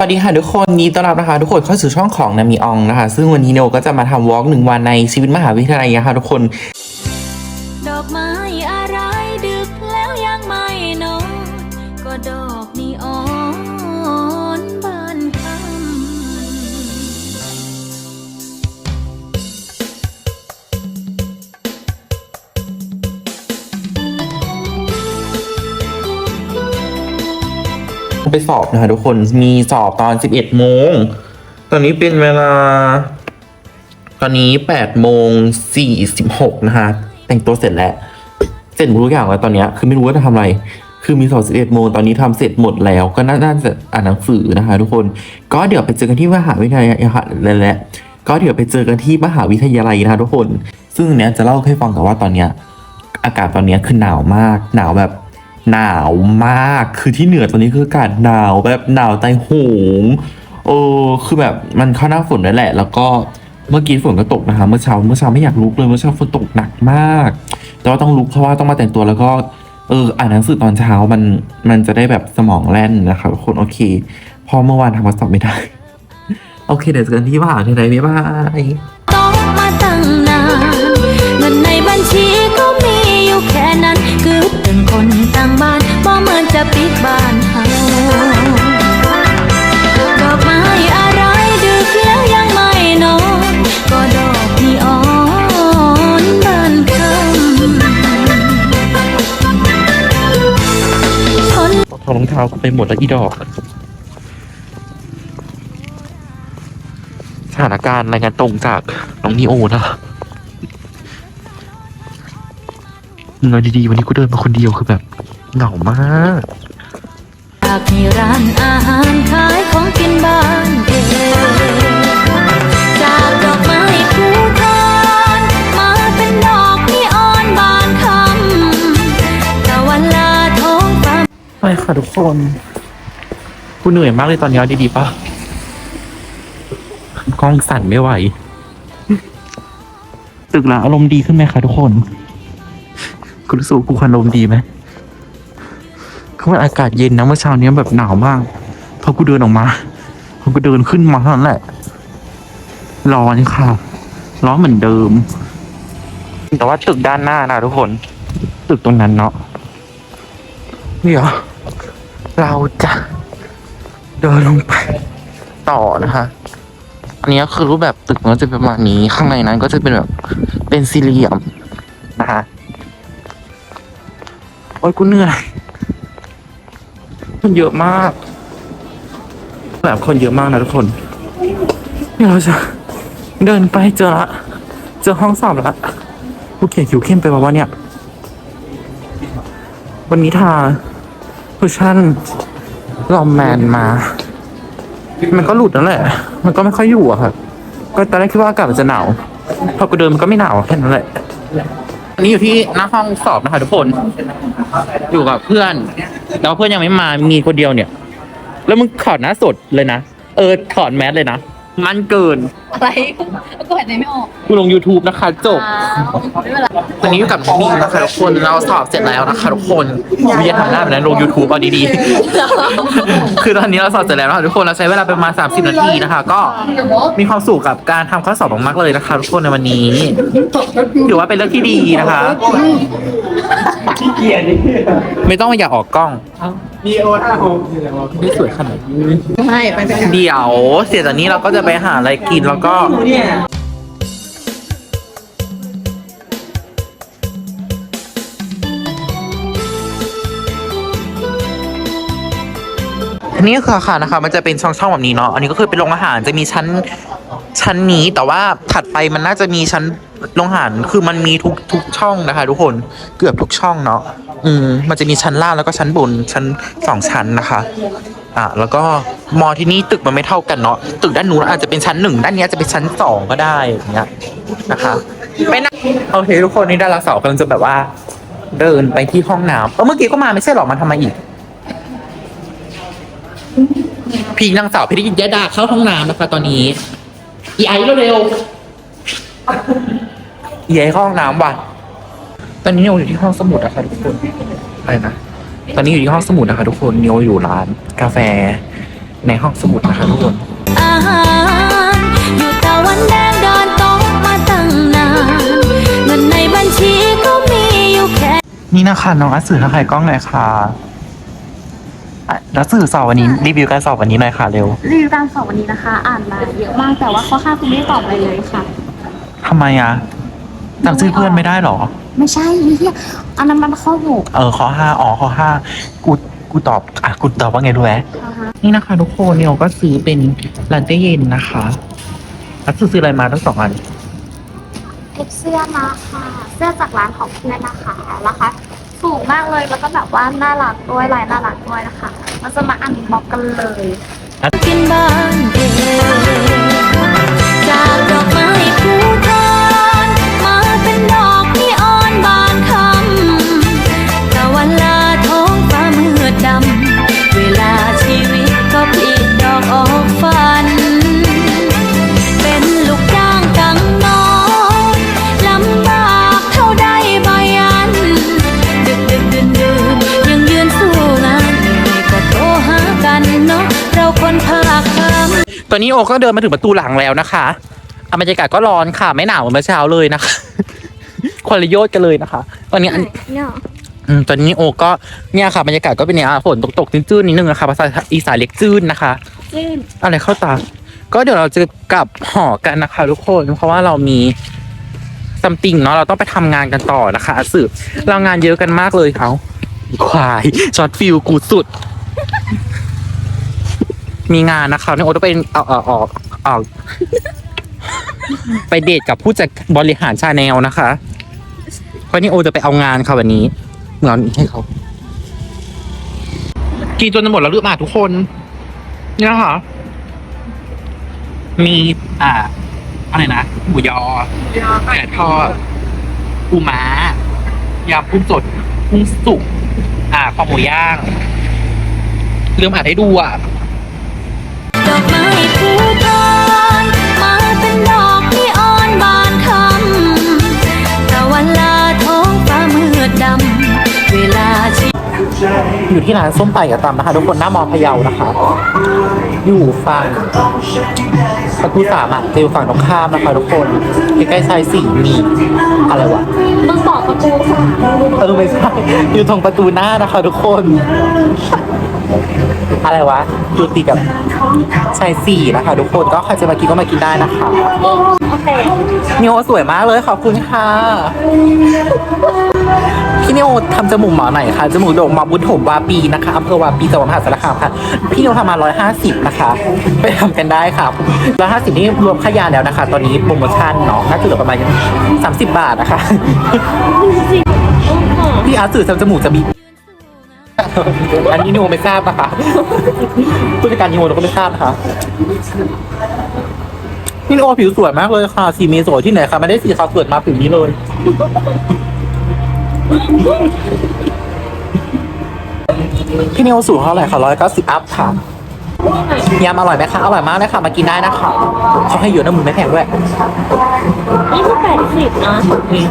สวัสดีค่ะทุกคนยินดีต้อนรับนะคะ ทุกคนเข้าสู่ช่องของนามีอองนะคะ ซึ่งวันนี้โนก็จะมาทำวอล์กหนึ่งวันในชีวิตมหาวิทยาลัยนะคะทุกคน ไปสอบนะคะทุกคนมีสอบตอน 11โมง ตอนนี้เป็นเวลา ตอนนี้8โมง46นะคะแต่งตัวเสร็จแล้ว เสร็จหมดทุกอย่างแล้วตอนนี้คือไม่รู้ว่าจะทำอะไร คือมีสอบ 11โมงตอนนี้ทำเสร็จหมดแล้ว ก็น่าน่าจะอ่านหนังสือนะคะ ทุกคน ก็เดี๋ยวไปเจอกันที่มหาวิทยาลัยค่ะแล้วแหละก็เดี๋ยวไปเจอกันที่มหาวิทยาลัยนะคะทุกคน ซึ่งเนี้ยจะเล่าให้ฟังกับว่าตอนเนี้ยอากาศตอนนี้คือหนาวมากหนาวแบบ หนาวมากคือที่เหนือตอนนี้คืออากาศหนาวแบบหนาวใจโหงเออคือแบบมันเข้าหน้าฝนนั่นแหละ แล้วก็เมื่อกี้ฝนก็ตกนะคะ เมื่อเช้าเมื่อเช้าไม่อยากลุกเลยเมื่อเช้าฝนตกหนักมาก แต่ว่าต้องลุกเพราะว่าต้องมาแต่งตัวแล้วก็เอออ่านหนังสือตอนเช้ามันมันจะได้แบบสมองแล่นนะคะทุกคนโอเคเพอเมื่อวานทำข้อสอบไม่ได้ โอเคเดี๋ยวเจอกันที่มหาวิทยาลัยบ๊ายบายต้องมาตั้งนาน นถอดรองเท้าก็ไปหมดแล้วอีดอก สถานการณ์รายงานตรงจากน้องนีโอนะเงินดีๆวันนี้กูเดินมาคนเดียวคือแบบเหงามากอยากมีร้านอาหารขายของกินบ้านเอง ค่ะทุกคน กูเหนื่อยมากเลยตอนนี้เอาดีๆปะกล้องสั่นไม่ไหว ตึกละอารมณ์ดีขึ้นไหมคะทุกคนคุณรู้สึกว่ากูอารมณ์ดีไหมคือมันอากาศเย็นนะเมื่อเช้านี้แบบหนาวมากพอกูเดินออกมาพอกูเดินขึ้นมาเท่านั้นแหละ ร้อนค่ะ ร้อนเหมือนเดิม แต่ว่าตึกด้านหน้านะทุกคน ตึกตรงนั้นเนาะเดี๋ยว เราจะเดินลงไปต่อนะคะ อันนี้คือรูปแบบตึกมันจะเป็นประมาณนี้ข้างในนั้นก็จะเป็นแบบเป็นสี่เหลี่ยมนะคะโอ้ยกูเหนื่อยคนเยอะมาก แบบคนเยอะมากนะทุกคนเดี๋ยวเราจะเดินไปเจอละ เจอห้องสอบละกูเขียนคิวเข้มไปป่าวะเนี่ย วันนี้ทา คุชชั่นลอมแมนมา มันก็หลุดนั่นแหละ มันก็ไม่ค่อยอยู่อะครับก็ตอนแรกคิดว่าอากาศมันจะหนาว พอกูเดินมันก็ไม่หนาวแค่นั้นแหละอันนี้อยู่ที่หน้าห้องสอบนะคะทุกคน อยู่กับเพื่อนแล้วเพื่อนยังไม่มา มีคนเดียวเนี่ย แล้วมึงถอดหน้าสดเลยนะ เออถอดแมสเลยนะ มันเกินอะไรก็หายใจไม่ออกกูลง YouTube นะคะ จบอ่าไม่เป็นไรตอนนี้อยู่กับน้องมีนะคะทุกคนเราสอบเสร็จแล้วนะคะทุกคนไม่จะทำหน้าแบบนั้นลง YouTube เอาดีๆ คือตอนนี้เราสอบเสร็จแล้วนะคะทุกคนเราใช้เวลาประมาณ 30 นาทีนะคะ ก็มีความสุขกับการทำข้อสอบมากๆเลยนะคะทุกคนในวันนี้ ถือว่าเป็นเรื่องที่ดีนะคะ ไม่ต้องมาอยากออกกล้องมีโอห้าโไม่สวยขนาดนี้ไม่ไปไปเดี๋ยว เสร็จจากนี้เราก็จะไปหาอะไรกินแล้วก็อันนี้คืออาคารนะคะ มันจะเป็นช่องๆแบบนี้เนาะ อันนี้ก็คือเป็นโรงอาหารจะมีชั้นชั้นนี้ แต่ว่าถัดไปมันน่าจะมีชั้นโรงอาหาร คือมันมีทุกทุกช่องนะคะ ทุกคน เกือบทุกช่องเนาะ อืมมันจะมีชั้นล่างแล้วก็ชั้นบนชั้นสองชั้นนะคะ อะแล้วก็มอที่นี่ตึกมันไม่เท่ากันเนาะตึกด้านนู้นอาจจะเป็นชั้นหนึ่งด้านนี้อาจจะเป็นชั้นสองก็ได้อย่างเงี้ยนะคะไปนะโอเคทุกคนนี่ดาราสาวกำลังจะแบบว่า เดินไปที่ห้องน้ำเออเมื่อกี้ก็มาไม่ใช่หรอมาทำไมอีกพี่นางสาวพิธียินยดาเข้าห้องน้ำนะคะตอนนี้ อีไอเร็วๆอีไอเข้าห้องน้ำว่ะ ตอนนี้นิวอยู่ที่ห้องสมุดนะคะทุกคนอะไรนะตอนนี้อยู่ที่ห้องสมุดนะคะทุกคนนิวอยู่ร้าน กาแฟในห้องสมุดนะคะทุกคน อาหารอยู่ตะวันแดงเดินโต๊ะมาตั้งนานเงินในบัญชีก็มีอยู่แค่ นี่นะคะน้องอัสสื่อทักทายกล้องหน่อยค่ะอะแล้วสื่อสอบวันนี้รีวิวการสอบวันนี้หน่อยค่ะเร็วรีวิวการสอบวันนี้นะคะ อ่านมาเยอะมากแต่ว่าข้อค่าคุณไม่ได้ตอบอะไรเลยค่ะทำไมอะจำชื่อเพื่อนไม่ได้หรอ ไม่ใช่เฮียอันนั้นมันข้อหกเออข้อห้าอ๋อข้อห้ากูกูตอบอะกูตอบว่าไงรู้ไหมนะคะนี่นะคะทุกคนเนี่ยก็ซื้อเป็นลานเต้เย็นนะคะแล้วซื้อซื้ออะไรมาทั้งสองอัน เอฟเสื้อมาค่ะเสื้อจากร้านของเพื่อนนะคะราคาสูงมากเลยแล้วก็แบบว่าน่ารักด้วยลายน่ารักด้วยนะคะเราจะมาอันบ็อกกันเลย กินบ้านเอง เนาะเราคนภาคคำตอนนี้โอก็เดินมาถึงประตูหลังแล้วนะคะอะบรรยากาศก็ร้อนค่ะ ไม่หนาวเหมือนเมื่อเช้าเลยนะคะคนละโยชน์กันเลยนะคะ ตอนนี้อันเนี่ยอืมตอนนี้โอก็เนี่ยค่ะบรรยากาศก็เป็นเนี่ยอะฝนตกตกๆจื้นๆนิดนึงนะคะภาษาอีสานเรียกจื้นนะคะจิ้นอะไรเข้าตา ก็เดี๋ยวเราจะกลับหอกันนะคะทุกคน เพราะว่าเรามีซัมติงเนาะเราต้องไปทำงานกันต่อนะคะอาสืบเรางานเยอะกันมากเลยเขาควายช็อตฟิลกูสุด มีงานนะคะนี่โอต้องไปเอาเอาเอาเอาไปเดทกับผู้จัดบริหารชาแนลนะคะเพราะนี่โอจะไปเอางานค่ะวันนี้เหมือนให้เขากินจนจะหมดแล้วหรือเปล่าทุกคน เนี่ยค่ะ มีอ่าอะไรนะหมูยอไก่ทอดปูม้ายำกุ้งสดกุ้งสุกอ่าคอหมูย่างลืมอ่านให้ดูอะ อกที่อ่อนบานคำตะวันลาท้องฟ้ามืดดำเวลาชีอยู่ที่ร้านส้มไต่กับตำนะคะ ทุกคนหน้ามอพะเยานะคะ อยู่ฝั่งประตูสามอะจะอยู่ฝั่งตรงข้ามนะคะทุกคนใกล้ๆชายสี่มีอะไรวะมึงบอกประตูค่ะเออไม่ใช่อยู่ตรงประตูหน้านะคะทุกคน อะไรวะอยู่ติดกับชายสี่นะคะ ทุกคนก็ใครจะมากินก็มากินได้นะคะโอเคนิโอสวยมากเลยขอบคุณค่ะพี่นิโอทำจมูกหมอไหนคะจมูกโด่งหมอบุญถมวาปีนะคะอำเภอวาปีจังหวัดมหาสารคามค่ะ พี่นิโอทำมา 150 นะคะ ไปทำกันได้ค่ะ 150 นี่รวมค่ายาแล้วนะคะ ตอนนี้โปรโมชั่นเนาะน่าจะเหลือประมาณ30 บาทนะคะพี่อาร์ตสื่อทำจมูกจะมี อันนี้นิโอไม่ทราบนะคะผู้จัดการนิโอเราก็ไม่ทราบนะคะพี่นิโอผิวสวยมากเลยค่ะ สีเมสวยที่ไหนคะไม่ได้สีขาวเกิดมาผิวนี้เลย พี่นิโอสูงเท่าไหร่คะร้อยเก้าสิบอัพค่ะยำอร่อยไหมคะ อร่อยมากเลยค่ะ มากินได้นะคะเขาให้เยอะนะมึงไม่แพงด้วยนี่คือแปดสิบนะอืม